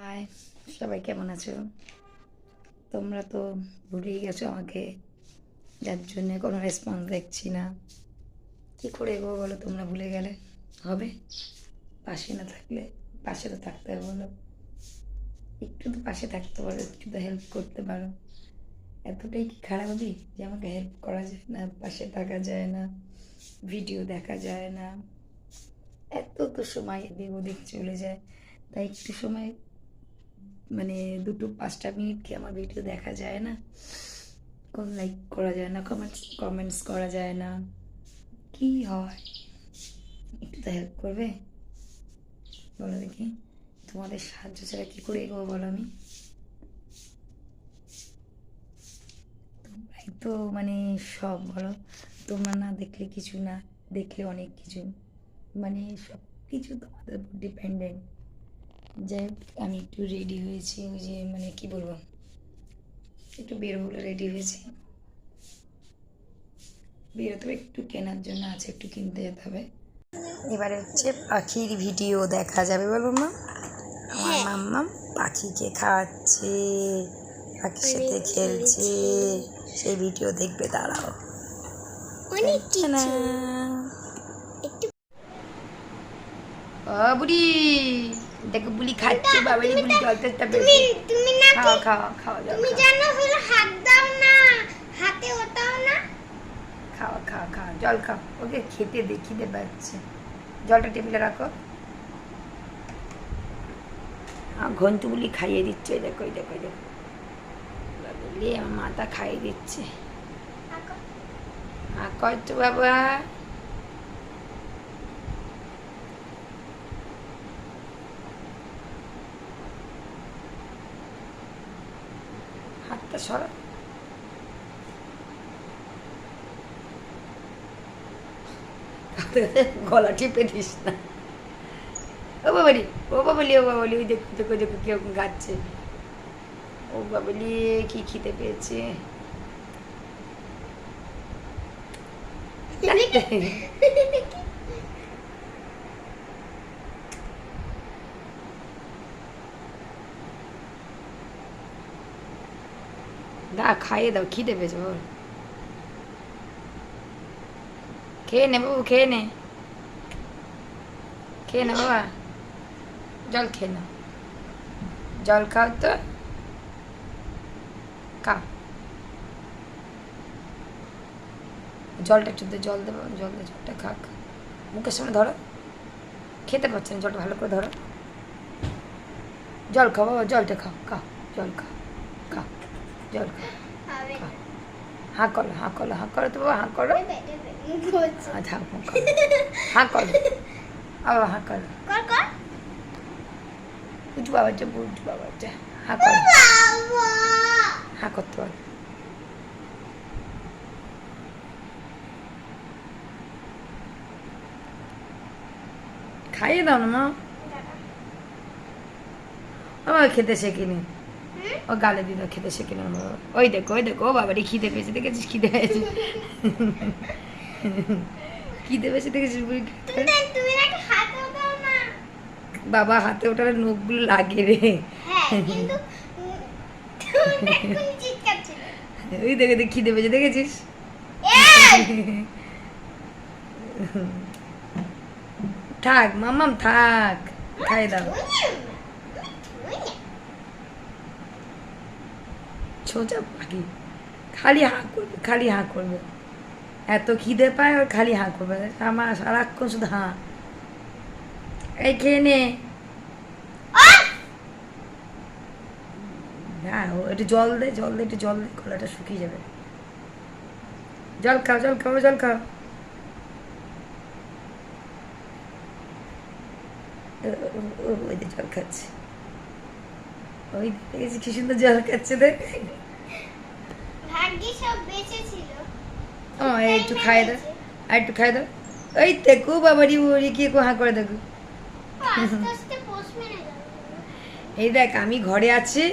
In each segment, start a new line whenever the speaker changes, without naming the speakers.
High সবাই কেমন আছো? তোমরা তো ভুলেই গেছো আমাকে। যার জন্যে কোনো রেসপন্স দেখছি না। কী করে এগো বলো, তোমরা ভুলে গেলে হবে। পাশে না থাকলে, পাশে তো থাকতে হবে বলো। একটু তো পাশে থাকতে পারো, একটু তো হেল্প করতে পারো। এতটাই কি খারাপ হবে যে আমাকে হেল্প করা যায় না, পাশে থাকা যায় না ভিডিও দেখা যায় না? এত তো সময় এদিক ওদিক চলে যায়। তাই একটু সময় মানে দুটো পাঁচটা মিনিট কি আমার ভিডিও দেখা যায় না? কোন লাইক করা যায় না কমেন্টস কমেন্টস করা যায় না। কি হয়? একটু তো হেল্প করবে? বলো দেখি। তোমাদের সাহায্য ছাড়া কী করে এগোবো বলো আমি? তোমরাই তো মানে সব বলো। তোমরা না দেখলে কিছু না, দেখলে অনেক কিছু। মানে সব কিছু তোমাদের উপর ডিপেন্ডেন্ট যাই হোক আমি একটু রেডি হয়েছি ওই যে মানে কি বলব একটু বেরো বলে রেডি হয়েছি। বেরোতে হবে একটু কেনার জন্য আছে একটু কিনতে যেতে হবে। এবারে হচ্ছে পাখির ভিডিও দেখা যাবে বলব মা? আমার মাম্মা পাখিকে খাওয়াচ্ছে পাখির সাথে খেলছে সেই ভিডিও দেখবে দাঁড়াও।
অনেক।
ও বুড়ি! দেখো বুলি খাচ্ছে বাবালি বুড়ি জলটা
তুমি তুমি না
খাও খাও খাও
তুমি
খাও।
জানো হলো হাত দাও না। হাতে ওটাও না।
খাওয়া খাওয়া খাওয়া জল খাও। ওকে খেতে দেখি দে পাচ্ছে জলটা টেবিলে রাখো। ঘন্টুগুলি খাইয়ে দিচ্ছে ওই দেখো ওই দেখো ওই দেখো। বাবলি আমার মাথা খাইয়ে দিচ্ছে। আর কত বাবা? হাতটা সরা গলা টিপে দিস না। ও বাবালি ও বাবালি ও বাবালি, ওই দেখো দেখো দেখো, কীরকম গাচ্ছে। ও বাবালি, কি খিদে পেয়েছে। দা খাইয়ে দাও খিদে পেয়েছে বল খেয়ে নে বাবু খেয়ে নে খেয়ে নে বাবা জল খেয়ে নাও জল খাও তো খাও জলটা একটু জল দেবো জল দে জলটা খাক মুখের সামনে ধরো খেতে পারছে না জলটা ভালো করে ধরো জল খাও বাবা জলটা খাও খাও জল খাও জল। করো হাঁ করো হাঁ করো তো বাবা হাঁ করো। আচ্ছা হাঁ করো। আবার হাঁ করো। উঠু বাবা যা উঠু বাবা যা হাঁ করো।
বাবা।
করতে পারো। খাইয়ে দাও না মা। আমার খেতে শেখিনি। ও গালে দিল খেতে আমার বাবা। ওই দেখো ওই দেখো ও বাবারই খিদে পেয়েছে দেখেছিস খিদে পেয়েছে? খিদে পেয়েছে দেখেছিস বুড়ি?
না না
বাবা হাতে ওঠার নখগুলো লাগে রে।
হ্যাঁ
ওই দেখে দেখ খিদে পেয়েছে দেখেছিস? থাক মামাম থাক খাই দাও। সোজা পাখি খালি হাঁ করবে খালি হাঁ করবে এত খিদে পায় ওর খালি হাঁ করবে আমার সারাক্ষণ শুধু হাঁ এই খেয়ে নে হ্যাঁ ও একটু জল দে জল দে একটু জল দে গলাটা শুকিয়ে যাবে জল খাও জল খাও জল খাও জল খাচ্ছে ওই দেখেছি কি সুন্দর জল খাচ্ছে দেখ।
ভাগ্যে সব বেঁচে ছিল।
ও একটু খাই দাও আর একটু খাই দাও ওই দেখো বাবারি ওরি কি হাঁ করে দেখো। এই দেখ আমি ঘরে আছি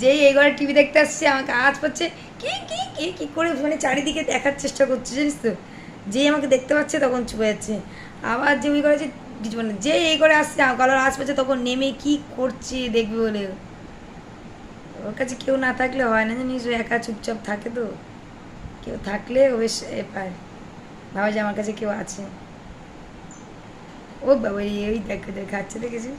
যেই এই ঘরে টিভি দেখতে আসছে আমাকে আওয়াজ পাচ্ছে কি কি কি কি করে মানে চারিদিকে দেখার চেষ্টা করছে জানিস তো? যেই আমাকে দেখতে পাচ্ছে তখন চুপে যাচ্ছে। আবার যে ওই ঘরে যে মানে যে এই করে আসছে গলার আশপাশে তখন নেমে কি করছে দেখবে বলে। ওর কাছে কেউ না থাকলে হয় না জানিস, ও একা চুপচাপ থাকে তো। কেউ থাকলে ও বেশ এ পায়। ভাবে যে আমার কাছে কেউ আছে। ও বাবা, এই ওই দেখো খাচ্ছে, দেখেছিস?